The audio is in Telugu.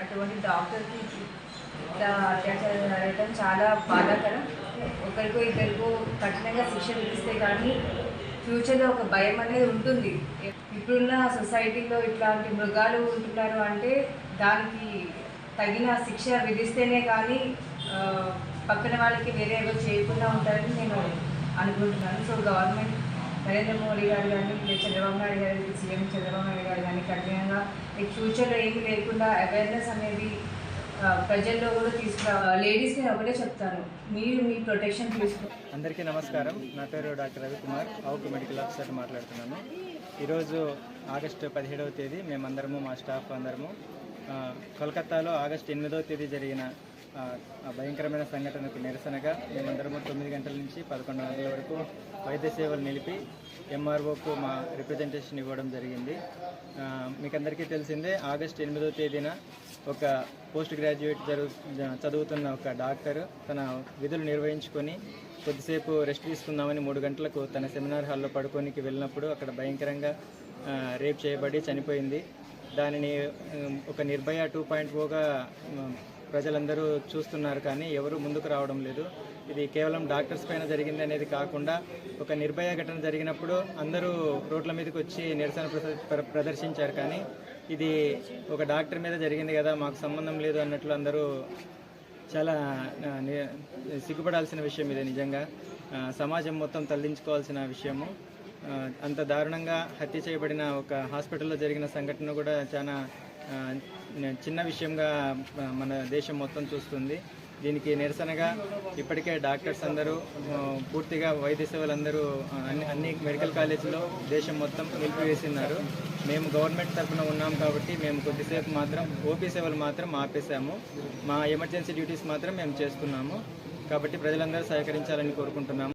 అటువంటి డాక్టర్కి ఇట్లా అత్యాచారం జరగడం చాలా బాధాకరం. ఒకరికో ఇద్దరికో కఠినంగా శిక్ష విధిస్తే కానీ ఫ్యూచర్లో ఒక భయం అనేది ఉంటుంది. ఇప్పుడున్న సొసైటీలో ఇట్లాంటి మృగాలు ఉంటున్నారు అంటే దానికి తగిన శిక్ష విధిస్తేనే కానీ పక్కన వాళ్ళకి వేరే ఏదో చేయకుండా ఉంటారని నేను అనుకుంటున్నాను. సో గవర్నమెంట్ నరేంద్ర మోడీ గారు కానీ లేదా చంద్రబాబు నాయుడు గారు సీఎం చంద్రబాబు నాయుడు గారు కానీ కఠినంగా ఈ ఫ్యూచర్లో ఏమి లేకుండా అవేర్నెస్ అనేది ప్రజల్లో కూడా తీసుకురా లేడీస్ నేను ఒకటే చెప్తాను. మీరు మీ ప్రొటెక్షన్ తీసుకో అందరికీ నమస్కారం. నా పేరు doctor Ravikumar. Avuku medical officer మాట్లాడుతున్నాను. ఈరోజు ఆగస్టు పదిహేడవ తేదీ మేమందరము మా స్టాఫ్ అందరము కోల్కత్తాలో కోల్కతాలో ఆగస్టు ఎనిమిదవ తేదీ జరిగిన భయంకరమైన సంఘటనకు నిరసనగా మేమందరము తొమ్మిది గంటల నుంచి పదకొండు గంటల వరకు వైద్య సేవలు నిలిపి ఎంఆర్ఓకు మా రిప్రజెంటేషన్ ఇవ్వడం జరిగింది. మీకు అందరికీ తెలిసిందే ఆగస్టు ఎనిమిదో తేదీన ఒక పోస్ట్ గ్రాడ్యుయేట్ జరుగు చదువుతున్న ఒక డాక్టర్ తన విధులు నిర్వహించుకొని కొద్దిసేపు రెస్ట్ తీసుకుందామని మూడు గంటలకు తన సెమినార్ హాల్లో పడుకోనికి వెళ్ళినప్పుడు అక్కడ భయంకరంగా రేప్ చేయబడి చనిపోయింది. దానిని ఒక నిర్భయ టూ పాయింట్ ఓగా ప్రజలందరూ చూస్తున్నారు కానీ ఎవరు ముందుకు రావడం లేదు. ఇది కేవలం డాక్టర్స్ పైన జరిగింది అనేది కాకుండా ఒక నిర్భయ ఘటన జరిగినప్పుడు అందరూ రోడ్ల మీదకి వచ్చి నిరసన ప్ర- ప్రదర్శించారు కానీ ఇది ఒక డాక్టర్ మీద జరిగింది కదా మాకు సంబంధం లేదు అన్నట్లు అందరూ చాలా సిగ్గుపడాల్సిన విషయం ఇది నిజంగా. సమాజం మొత్తం తరలించుకోవాల్సిన విషయము. అంత దారుణంగా హత్య చేయబడిన ఒక హాస్పిటల్లో జరిగిన సంఘటన కూడా చాలా చిన్న విషయంగా మన దేశం మొత్తం చూస్తుంది. దీనికి నిరసనగా ఇప్పటికే డాక్టర్స్ అందరూ పూర్తిగా వైద్య సేవలు అందరూ అన్ని అన్ని మెడికల్ కాలేజీలో దేశం మొత్తం నిలిపివేసినారు. మేము గవర్నమెంట్ తరఫున ఉన్నాం కాబట్టి మేము కొద్దిసేపు మాత్రం ఓపీ సేవలు మాత్రం ఆపేసాము మా ఎమర్జెన్సీ డ్యూటీస్ మాత్రం మేము చేస్తున్నాము. కాబట్టి ప్రజలందరూ సహకరించాలని కోరుకుంటున్నాము.